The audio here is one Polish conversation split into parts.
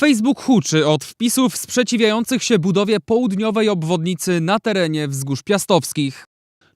Facebook huczy od wpisów sprzeciwiających się budowie południowej obwodnicy na terenie Wzgórz Piastowskich.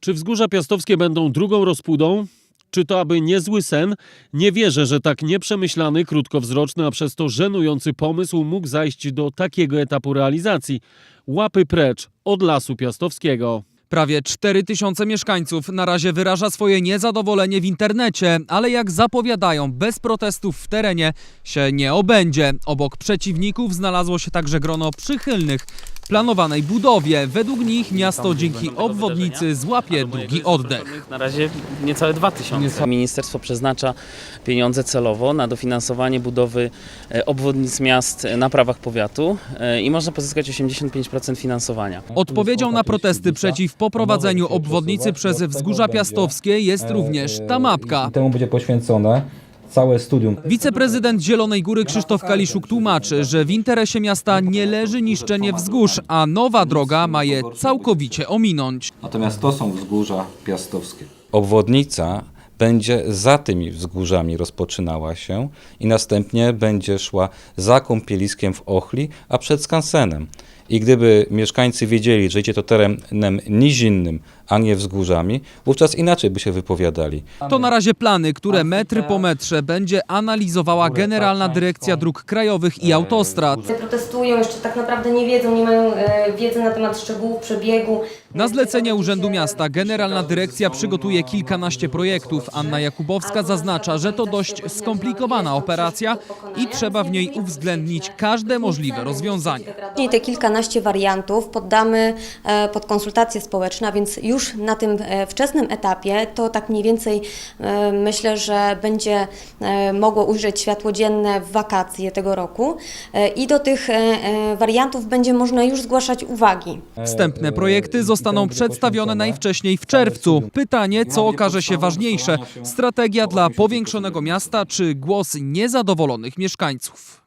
Czy wzgórza piastowskie będą drugą rozpudą? Czy to aby niezły sen? Nie wierzę, że tak nieprzemyślany, krótkowzroczny, a przez to żenujący pomysł mógł zajść do takiego etapu realizacji. Łapy precz od lasu piastowskiego. Prawie 4 tysiące mieszkańców na razie wyraża swoje niezadowolenie w internecie, ale jak zapowiadają, bez protestów w terenie się nie obędzie. Obok przeciwników znalazło się także grono przychylnych planowanej budowie. Według nich miasto dzięki obwodnicy złapie drugi oddech. Na razie niecałe 2000. Ministerstwo przeznacza pieniądze celowo na dofinansowanie budowy e, obwodnic miast e, na prawach powiatu e, i można pozyskać 85% finansowania. Odpowiedzią na protesty przeciw poprowadzeniu obwodnicy przez Wzgórza Piastowskie jest również ta mapka. Temu będzie poświęcone całe studium. Wiceprezydent Zielonej Góry Krzysztof Kaliszuk tłumaczy, że w interesie miasta nie leży niszczenie wzgórz, a nowa droga ma je całkowicie ominąć. Natomiast to są wzgórza piastowskie. obwodnica będzie za tymi wzgórzami rozpoczynała się i następnie będzie szła za kąpieliskiem w Ochli, a przed skansenem. I gdyby mieszkańcy wiedzieli, że idzie to terenem nizinnym, a nie wzgórzami, wówczas inaczej by się wypowiadali. To na razie plany, które metr po metrze będzie analizowała Generalna Dyrekcja Dróg Krajowych i Autostrad. protestują, jeszcze tak naprawdę nie wiedzą, nie mają e, wiedzy na temat szczegółów przebiegu. Na zlecenie Urzędu Miasta Generalna Dyrekcja przygotuje kilkanaście projektów. Anna Jakubowska zaznacza, że to dość skomplikowana operacja i trzeba w niej uwzględnić każde możliwe rozwiązanie. Później te kilkanaście wariantów poddamy e, pod konsultacje społeczne, a więc już na tym e, wczesnym etapie to tak mniej więcej e, myślę, że będzie mogło ujrzeć światło dzienne w wakacje tego roku i do tych wariantów będzie można już zgłaszać uwagi. Wstępne projekty zostaną przedstawione najwcześniej w czerwcu. Pytanie, co okaże się ważniejsze: strategia dla powiększonego miasta czy głos niezadowolonych mieszkańców?